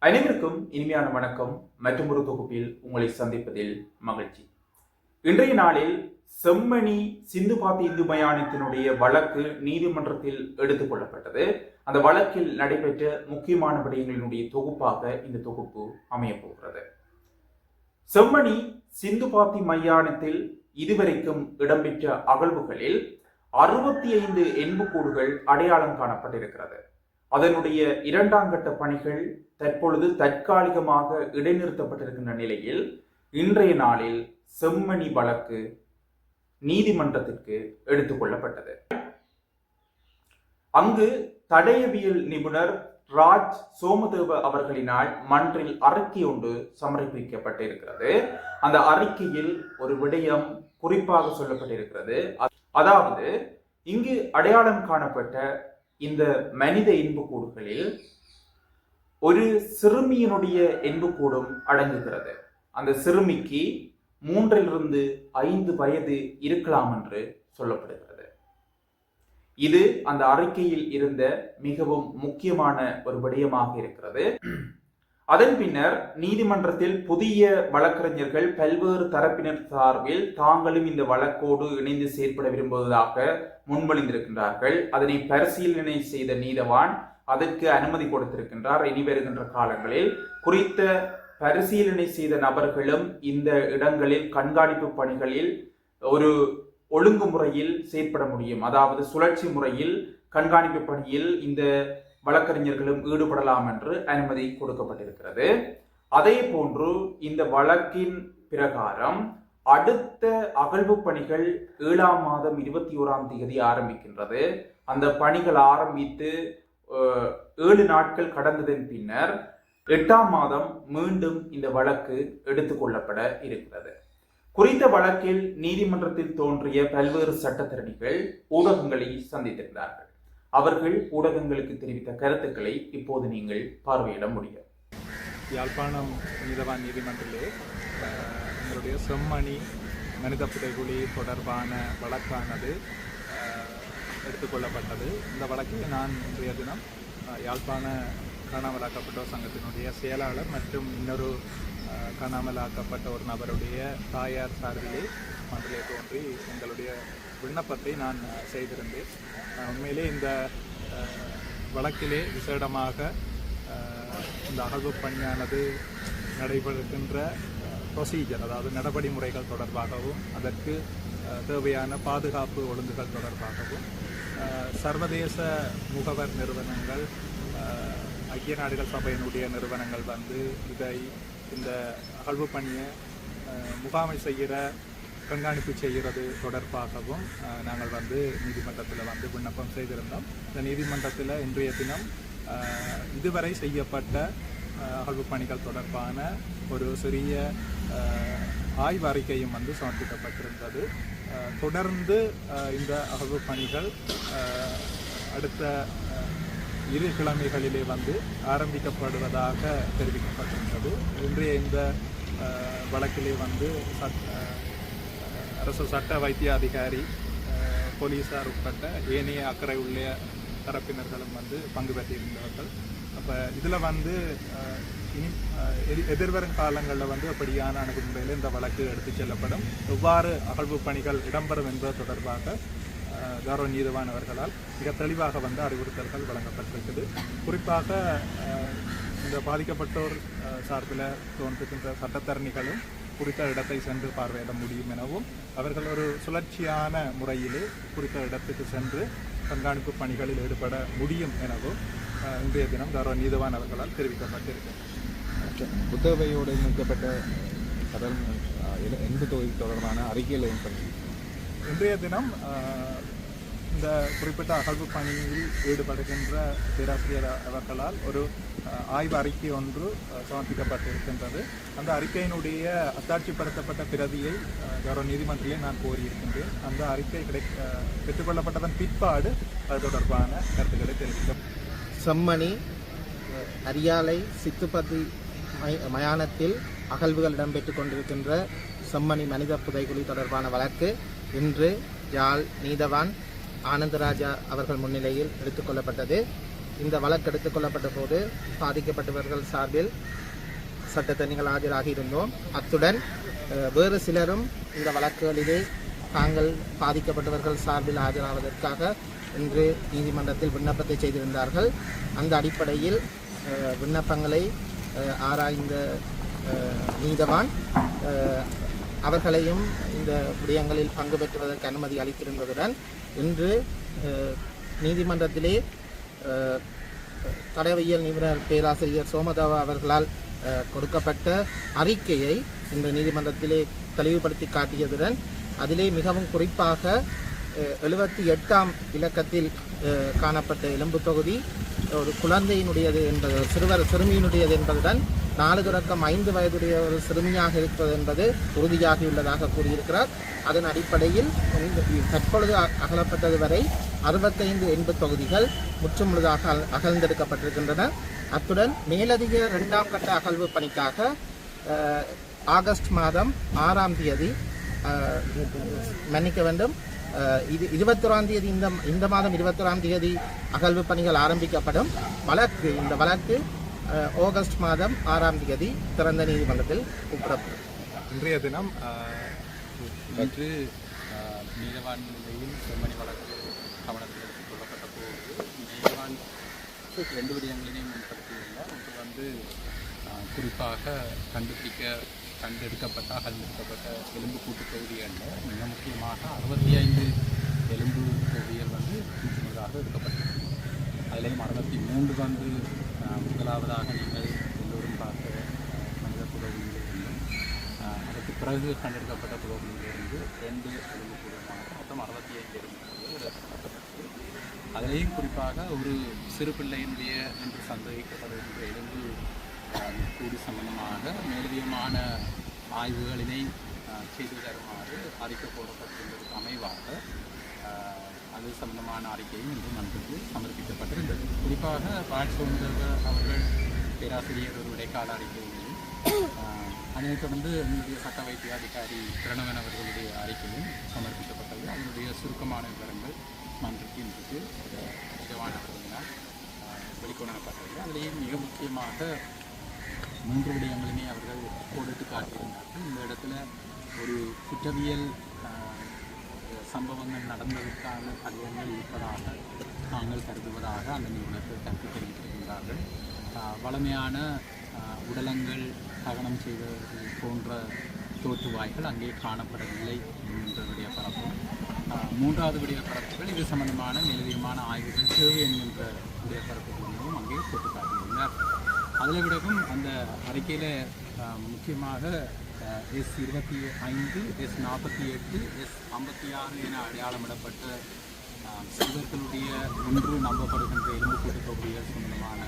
அனைவருக்கும் இனிமையான வணக்கம். மற்றும் ஒரு தொகுப்பில் உங்களை சந்திப்பதில் மகிழ்ச்சி. இன்றைய நாளில் செம்மணி சிந்து பாத்தி இந்து மயானத்தினுடைய வழக்கு நீதிமன்றத்தில் எடுத்துக் கொள்ளப்பட்டது. அந்த வழக்கில் நடைபெற்ற முக்கியமான விடயங்களினுடைய தொகுப்பாக இந்த தொகுப்பு அமையப் போகிறது. செம்மணி சிந்து பாத்தி மையானத்தில் இதுவரைக்கும் இடம்பெற்ற அகழ்வுகளில் அறுபத்தி ஐந்து எண்புக்கூடுகள் அடையாளம் காணப்பட்டிருக்கிறது. அதனுடைய இரண்டாம் கட்ட பணிகள் தற்பொழுது தற்காலிகமாக இடைநிறுத்தப்பட்டிருக்கின்ற நிலையில் இன்றைய நாளில் செம்மணி வழக்கு நீதிமன்றத்திற்கு எடுத்துக்கொள்ளப்பட்டது அங்கு தடயவியல் நிபுணர் ராஜ் சோமதேவ அவர்களினால் மன்றில் அறிக்கை ஒன்று சமர்ப்பிக்கப்பட்டிருக்கிறது. அந்த அறிக்கையில் ஒரு விடயம் குறிப்பாக சொல்லப்பட்டிருக்கிறது. அதாவது இங்கு அடையாளம் காணப்பட்ட இந்த மனித இன்புக்கூடுகளில் ஒரு சிறுமியினுடைய இன்புக்கூடும் அடங்குகிறது. அந்த சிறுமிக்கு மூன்றிலிருந்து ஐந்து வயது இருக்கலாம் என்று சொல்லப்படுகிறது. இது அந்த அறிக்கையில் இருந்த மிகவும் முக்கியமான ஒரு விடயமாக இருக்கிறது. அதன் பின்னர் நீதிமன்றத்தில் புதிய வழக்கறிஞர்கள் பல்வேறு தரப்பினர் சார்பில் தாங்களும் இந்த வழக்கோடு இணைந்து செயற்பட விரும்புவதாக முன்மொழிந்திருக்கின்றார்கள். அதனை பரிசீலனை செய்த நீதவான் அதற்கு அனுமதி கொடுத்திருக்கின்றார். இனி வருகின்ற காலங்களில் குறித்த பரிசீலனை செய்த நபர்களும் இந்த இடங்களில் கண்காணிப்பு பணிகளில் ஒரு ஒழுங்குமுறையில் செயற்பட முடியும். அதாவது சுழற்சி முறையில் கண்காணிப்பு பணியில் இந்த வழக்கறிஞர்களும் ஈடுபடலாம் என்று அனுமதி கொடுக்கப்பட்டிருக்கிறது. அதே போன்று இந்த வழக்கின் பிரகாரம் அடுத்த அகழ்வு பணிகள் ஏழாம் மாதம் இருபத்தி ஓராம் தேதி ஆரம்பிக்கின்றது. அந்த பணிகள் ஆரம்பித்து ஏழு நாட்கள் கடந்ததன் பின்னர் எட்டாம் மாதம் மீண்டும் இந்த வழக்கு எடுத்துக்கொள்ளப்பட இருக்கிறது. குறித்த வழக்கில் நீதிமன்றத்தில் தோன்றிய பல்வேறு சட்டத்திறனிகள் ஊடகங்களை சந்தித்திருந்தார்கள். அவர்கள் ஊடகங்களுக்கு தெரிவித்த கருத்துக்களை இப்போது நீங்கள் பார்வையிட முடியும். யாழ்ப்பாணம் நீதவான் நீதிமன்றிலே எங்களுடைய செம்மணி மனித புதைகுழி தொடர்பான வழக்கானது எடுத்துக்கொள்ளப்பட்டது. இந்த வழக்கில் நான் இன்றைய தினம் யாழ்ப்பாண காணாமலாக்கப்பட்டோர் சங்கத்தினுடைய செயலாளர் மற்றும் இன்னொரு காணாமலாக்கப்பட்ட ஒரு நபருடைய தாயார் சார்பிலே மன்றிலே தோன்றி எங்களுடைய விண்ணப்பத்தை நான் செய்திருந்தேன். உண்மையிலே இந்த வழக்கிலே விசேடமாக இந்த அகழ்வு பணியானது நடைபெறுகின்ற ப்ரொசீஜர் அதாவது நடவடி முறைகள் தொடர்பாகவும் அதற்கு தேவையான பாதுகாப்பு ஒழுங்குகள் தொடர்பாகவும் சர்வதேச முகவர் நிறுவனங்கள் ஐக்கிய நாடுகள் சபையினுடைய நிறுவனங்கள் வந்து இதை இந்த அகழ்வு பணியை முகாமை செய்கிற கண்காணிப்பு செய்கிறது தொடர்பாகவும் நாங்கள் வந்து நீதிமன்றத்தில் வந்து விண்ணப்பம் செய்திருந்தோம். இந்த நீதிமன்றத்தில் இன்றைய தினம் இதுவரை செய்யப்பட்ட அகழ்வு பணிகள் தொடர்பான ஒரு சிறிய ஆய்வறிக்கையும் வந்து சமர்ப்பிக்கப்பட்டிருந்தது. தொடர்ந்து இந்த அகழ்வு பணிகள் அடுத்த இரு கிழமைகளிலே வந்து ஆரம்பிக்கப்படுவதாக தெரிவிக்கப்பட்டிருந்தது. இன்றைய இந்த வழக்கிலே வந்து அரசு சட்ட வைத்திய அதிகாரி போலீஸார் உட்பட்ட ஏனைய அக்கறை உள்ள தரப்பினர்களும் வந்து பங்கு பெற்றிருந்தவர்கள் அப்போ இதில் வந்து இனி எதிர்வரும் காலங்களில் வந்து அப்படியான அணுகுமுறையில் இந்த வழக்கு எடுத்துச் செல்லப்படும். எவ்வாறு அகழ்வு பணிகள் இடம்பெறும் என்பது தொடர்பாக கௌரவ நீதவானவர்களால் மிக தெளிவாக வந்து அறிவுறுத்தல்கள் வழங்கப்பட்டிருக்குது. குறிப்பாக இந்த பாதிக்கப்பட்டோர் சார்பில் தோன்றுகின்ற சட்டத்தரணிகளும் குறித்த இடத்தை சென்று பார்வையிட முடியும் எனவும் அவர்கள் ஒரு சுழற்சியான முறையிலே குறித்த இடத்துக்கு சென்று கண்காணிப்பு பணிகளில் ஈடுபட முடியும் எனவும் இன்றைய தினம் கௌரவ நீதவான் அவர்களால் தெரிவிக்கப்பட்டிருக்கிறது. புத்தகவையோடு இணைக்கப்பட்ட கடல் எண்பு தொகுதி தொடர்பான அறிக்கையில் இன்றைய தினம் இந்த குறிப்பிட்ட அகழ்வு பணியில் ஈடுபடுகின்ற பேராசிரியர் அவர்களால் ஒரு ஆய்வு அறிக்கை ஒன்று சமர்ப்பிக்கப்பட்டிருக்கின்றது. அந்த அறிக்கையினுடைய அத்தாட்சிப்படுத்தப்பட்ட பிரதியை கௌரவ நீதிமன்றத்திலே நான் கோரியிருக்கின்றேன். அந்த அறிக்கை கிடை பெற்றுக்கொள்ளப்பட்டதன் பிற்பாடு அது தொடர்பான கருத்துக்களை தெரிவிக்கும் செம்மணி அரியாலை சித்துப்பதி மயானத்தில் அகழ்வுகள் இடம்பெற்றுக் கொண்டிருக்கின்ற செம்மணி மனித புதைகுழி தொடர்பான வழக்கு இன்று யாழ் நீதவான் ஆனந்தராஜா அவர்கள் முன்னிலையில் எடுத்துக்கொள்ளப்பட்டது இந்த வழக்கு எடுத்துக் கொள்ளப்பட்ட போது பாதிக்கப்பட்டவர்கள் சார்பில் சட்டத்தணிகள் ஆஜராகி இருந்தோம் அத்துடன் வேறு சிலரும் இந்த வழக்குகளிலே தாங்கள் பாதிக்கப்பட்டவர்கள் சார்பில் ஆஜராவதற்காக இன்று நீதிமன்றத்தில் விண்ணப்பத்தை செய்திருந்தார்கள். அந்த அடிப்படையில் விண்ணப்பங்களை ஆராய்ந்த நீதவான் அவர்களையும் இந்த விடயங்களில் பங்கு பெற்றுவதற்கு அனுமதி அளித்திருந்ததுடன் இன்று நீதிமன்றத்திலே தடயவியல் நிபுணர் பேராசிரியர் சோமதாவா அவர்களால் கொடுக்கப்பட்ட அறிக்கையை இந்த நீதிமன்றத்திலே தெளிவுபடுத்தி காட்டியதுடன் அதிலே மிகவும் குறிப்பாக எழுபத்தி எட்டாம் இலக்கத்தில் காணப்பட்ட எலும்பு தொகுதி ஒரு குழந்தையினுடையது என்பது சிறுவர் சிறுமியினுடையது என்பதுடன் நாலு தொடக்கம் ஐந்து வயதுடைய ஒரு சிறுமியாக இருப்பது என்பது உறுதியாகியுள்ளதாக கூறியிருக்கிறார். அதன் அடிப்படையில் தற்பொழுது அகலப்பட்டது வரை அறுபத்தைந்து எண்பு தொகுதிகள் முற்றுமுழுதாக அகல்- அகழ்ந்தெடுக்கப்பட்டிருக்கின்றன. அத்துடன் மேலதிக இரண்டாம் கட்ட அகழ்வு பணிக்காக ஆகஸ்ட் மாதம் ஆறாம் தேதி மன்னிக்க வேண்டும் இது இருபத்தொராம் தேதி இந்த இந்த மாதம் இருபத்தொராம் தேதி அகழ்வு பணிகள் ஆரம்பிக்கப்படும். வழக்கு இந்த வழக்கு ஆகஸ்ட் மாதம் ஆறாம் தேதி திறந்த நீதிமன்றத்தில் கூப்பிடப்படும் இன்றைய தினம் இன்று நீலவான் நிலையில் செம்மணி வழக்கு கவனத்தில் கொள்ளப்பட்ட போது நீலவான் ரெண்டு விடயங்களையும் முன்படுத்தியுள்ளார் வந்து குறிப்பாக கண்டுபிடிக்க கண்டெடுக்கப்பட்ட அகழ்ந்தெடுக்கப்பட்ட எலும்பு கூட்டு தொகுதிகளில் மிக முக்கியமாக அறுபத்தி ஐந்து எலும்பு தொகுதிகள் வந்து முழுதாக எடுக்கப்பட்டிருக்கு அதிலேயும் அறுபத்தி மூன்று வந்து முதலாவதாக நீங்கள் எல்லோரும் பார்த்த மனித புலவிலிருந்து அதற்கு பிறகு கண்டெடுக்கப்பட்ட புலவிலிருந்து ரெண்டு எலும்புக்கூடமாக மொத்தம் அறுபத்தி ஐந்து எலும்புக்கூடுகள் அதிலேயும் குறிப்பாக ஒரு சிறு பிள்ளையினுடைய என்று சந்தேகிக்கப்படுகின்ற எலும்பு கூடு சம்பந்தமாக மேலதிகமான ஆய்வுகளினை செய்து தருமாறு அறிக்கை போடப்பட்டிருந்ததற்கு அமைவாக. அது சம்பந்தமான அறிக்கையும் இன்று மன்றத்தில் சமர்ப்பிக்கப்பட்டிருந்தது. குறிப்பாக பாட்சோந்தர் அவர்கள் பேராசிரியர் ஒரு இடைக்கால அறிக்கையையும் அதனைத் தொடர்ந்து எங்களுடைய சட்ட வைத்திய அதிகாரி பிரணவன் அவர்களுடைய அறிக்கையும் சமர்ப்பிக்கப்பட்டது. அதனுடைய சுருக்கமான விவரங்கள் மன்றத்தில் இன்றைக்கு நிஜமானவர்களினால் வெளிக்கொணரப்பட்டது. அதிலேயே மிக முக்கியமாக மூன்று விடயங்களுமே அவர்கள் கொடுத்து காட்டியிருந்தார்கள் இந்த இடத்துல ஒரு குற்றவியல் சம்பவங்கள் நடந்ததற்கான தடயங்கள் இருப்பதாக நாங்கள் கருதுவதாக அந்த நிறுவனத்தில் கருத்து தெரிவித்திருக்கின்றார்கள். வளமையான உடலங்கள் தகனம் செய்வது போன்ற தோற்றுவாய்கள் அங்கே காணப்படவில்லை என்கின்ற விடய பரப்பும் மூன்றாவது விடய பரப்புகள் இது சம்பந்தமான மேலதிகமான ஆய்வுகள் தேவை என்கின்ற விடய பரப்புகளும் அங்கே அதில் விடவும் அந்த அறிக்கையில் முக்கியமாக எஸ் இருபத்தி ஐந்து எஸ் நாற்பத்தி எட்டு எஸ் ஐம்பத்தி ஆறு என அடையாளமிடப்பட்ட சிறுவர்களுடைய ஒன்று நம்பப்படுகின்ற எலும்பு தொகுதிகள் சம்பந்தமான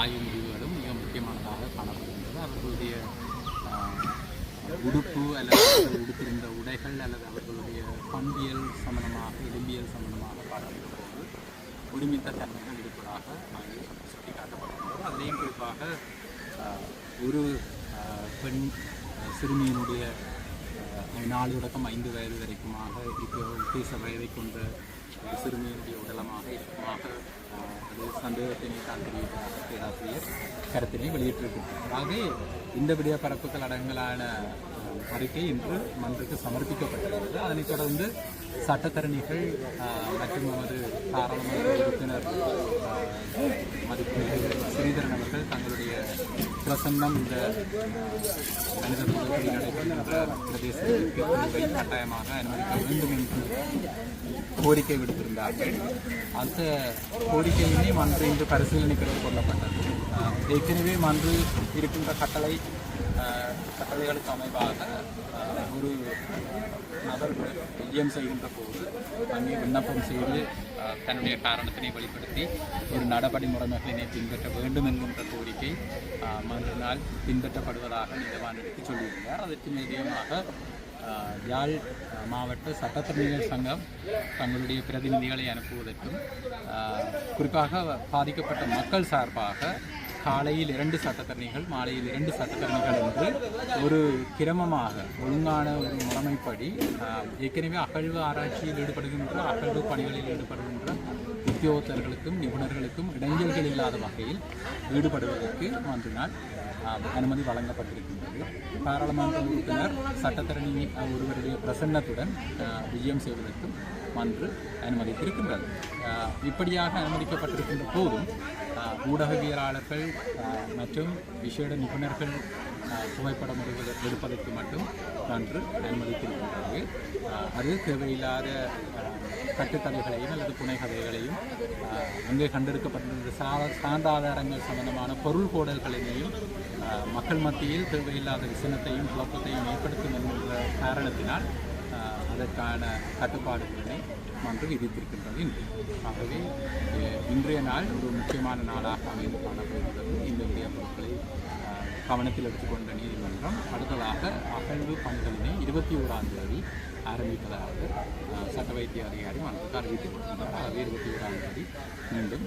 ஆய்வு முடிவுகளும் மிக முக்கியமானதாக காணப்படுகின்றது. அவர்களுடைய உடுப்பு அல்லது உடுத்திருந்த உடைகள் அல்லது அவர்களுடைய பண்பியல் சம்பந்தமாக எலும்பியல் சம்பந்தமாக காணப்படுகிறது ஒருமித்த தன்மைகள் இருப்பதாக அங்கே சுட்டிக்காட்டப்படுகின்றது அதிலேயும் குறிப்பாக ஒரு பெண் சிறுமியினுடைய நாலு தொடக்கம் ஐந்து வயது வரைக்குமாக இப்போ பேச வயதை கொண்ட ஒரு சிறுமியினுடைய உடலமாக இருக்குமாக அது சந்தேகத்தினை தான் தெரிவிக்கிறார் பேராசிரியர் கருத்தினை வெளியிட்டிருக்கிறார். ஆகவே இந்த விடிய பரப்புகள் அடங்கலான அறிக்கை இன்று மன்றுக்கு சமர்ப்பிக்கப்பட்டிருக்கிறது அதனைத் தொடர்ந்து சட்டத்தரணிகள் மற்றும் நமது பாராளுமன்ற உறுப்பினர் ஆஹ், ஸ்ரீதரன் அவர்கள் தங்களுடைய பிரசன்னம் இந்த மனித புதத்தில் நடைபெறுகின்ற பிரதேசத்திற்கு கட்டாயமாக அனுமதிக்க வேண்டும் என்று கோரிக்கை விடுத்திருந்தார்கள். அந்த கோரிக்கையினை மன்று இன்று பரிசீலனைக்கு கொள்ளப்பட்டது ஏற்கனவே மன்று இருக்கின்ற கட்டளை கட்டளைகளுக்கு அமைவாக ஒரு நபர் விஜயம் செய்கின்ற போது அங்கே விண்ணப்பம் செய்து தன்னுடைய காரணத்தினை வெளிப்படுத்தி ஒரு நடபடி முறைமைகளினை பின்பற்ற வேண்டும் என்கின்ற கோரிக்கை மறுநாள் பின்பற்றப்படுவதாக நீதவான் எடுத்து சொல்லியிருந்தார். அதற்கு நிதியமாக யாழ் மாவட்ட சட்டத்தரணிகள் சங்கம் தங்களுடைய பிரதிநிதிகளை அனுப்புவதற்கும் குறிப்பாக பாதிக்கப்பட்ட மக்கள் சார்பாக காலையில் இரண்டு சட்டத்தரணிகள் மாலையில் இரண்டு சட்டத்தரணிகள் என்று ஒரு கிரமமாக ஒழுங்கான ஒரு முறைமைப்படி ஏற்கனவே அகழ்வு ஆராய்ச்சியில் ஈடுபடுகின்ற அகழ்வு பணிகளில் ஈடுபடுகின்ற உத்தியோகத்தர்களுக்கும் நிபுணர்களுக்கும் இடைஞ்சல்கள் இல்லாத வகையில் ஈடுபடுவதற்கு மன்றினால் அனுமதி வழங்கப்பட்டிருக்கின்றது. பாராளுமன்ற உறுப்பினர் சட்டத்தரணி ஒருவருடைய பிரசன்னத்துடன் விஜயம் செய்வதற்கும் மன்று அனுமதித்திருக்கின்றது. இப்படியாக அனுமதிக்கப்பட்டிருக்கின்ற போதும் ஊடகவியலாளர்கள் மற்றும் விசேட நிபுணர்கள் புகைப்படம் எடுப்பதற்கு மட்டும் நன்று அனுமதித்திருக்கின்றது அது தேவையில்லாத கட்டுக்கதைகளையும் அல்லது புனைகதைகளையும் அஹ், அங்கே கண்டெடுக்கப்பட்டிருந்த சா சான்றாதாரங்கள் சம்பந்தமான பொருள் கோடல்களினையும் மக்கள் மத்தியில் தேவையில்லாத விசனத்தையும் குழப்பத்தையும் ஏற்படுத்தும் என்கின்ற காரணத்தினால் அதற்கான கட்டுப்பாடுகளை மன்று விதித்திருக்கின்றது இன்று. ஆகவே இன்றைய நாள் ஒரு முக்கியமான நாளாக அமைந்து காணப்படுகிறது. இந்த விடய பொருட்களை கவனத்தில் எடுத்துக்கொண்ட நீதிமன்றம் அடுத்ததாக அகழ்வு பணிகளினை இருபத்தி ஓராம் தேதி ஆரம்பிப்பதாக சட்ட வைத்திய அதிகாரி மன்றத்தை அறிவித்திருக்கின்றார் ஆகவே இருபத்தி ஓராம் தேதி மீண்டும்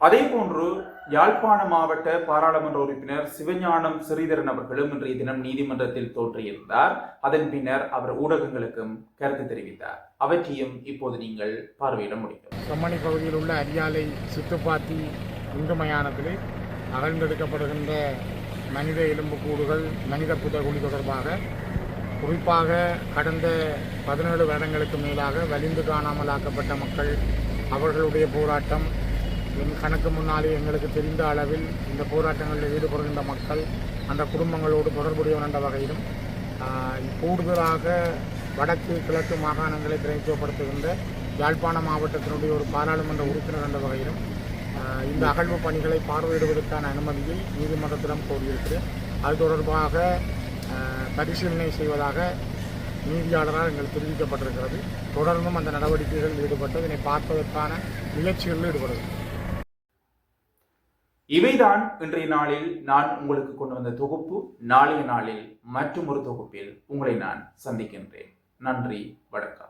அதே போன்று யாழ்ப்பாண மாவட்ட பாராளுமன்ற உறுப்பினர் சிவஞானம் ஸ்ரீதரன் அவர்களும் இன்றைய தினம் நீதிமன்றத்தில் தோற்றியிருந்தார் அதன் பின்னர் அவர் ஊடகங்களுக்கும் கருத்து தெரிவித்தார். அவற்றையும் இப்போது நீங்கள் பார்வையிட முடியும். செம்மணி பகுதியில் உள்ள அரியாலை சுத்துப்பாத்தி இந்துமயானத்திலே அகழ்ந்தெடுக்கப்படுகின்ற மனித எலும்புக்கூடுகள் மனித புதகுழி தொடர்பாக குறிப்பாக கடந்த பதினேழு வருடங்களுக்கு மேலாக வலிந்து காணாமலாக்கப்பட்ட மக்கள் அவர்களுடைய போராட்டம் என் கணக்கு முன்னாலே எங்களுக்கு தெரிந்த அளவில் இந்த போராட்டங்களில் ஈடுபடுகின்ற மக்கள் அந்த குடும்பங்களோடு தொடர்புடையவன் என்ற வகையிலும் கூடுதலாக வடக்கு கிழக்கு மாகாணங்களை பிரதித்துவப்படுத்துகின்ற யாழ்ப்பாண மாவட்டத்தினுடைய ஒரு பாராளுமன்ற உறுப்பினர் என்ற வகையிலும் இந்த அகழ்வு பணிகளை பார்வையிடுவதற்கான அனுமதியை நீதிமன்றத்திடம் கோரியிருக்கிறேன். அது தொடர்பாக பரிசீலனை செய்வதாக நீதியாளரால் எங்களுக்கு தெரிவிக்கப்பட்டிருக்கிறது. தொடர்ந்தும் அந்த நடவடிக்கைகளில் ஈடுபட்டு இதனை பார்ப்பதற்கான முயற்சிகளில் ஈடுபடுகிறது இவைதான் இன்றைய நாளில் நான் உங்களுக்கு கொண்டு வந்த தொகுப்பு. நாளைய நாளில் மற்றும் ஒரு தொகுப்பில் உங்களை நான் சந்திக்கின்றேன். நன்றி வணக்கம்.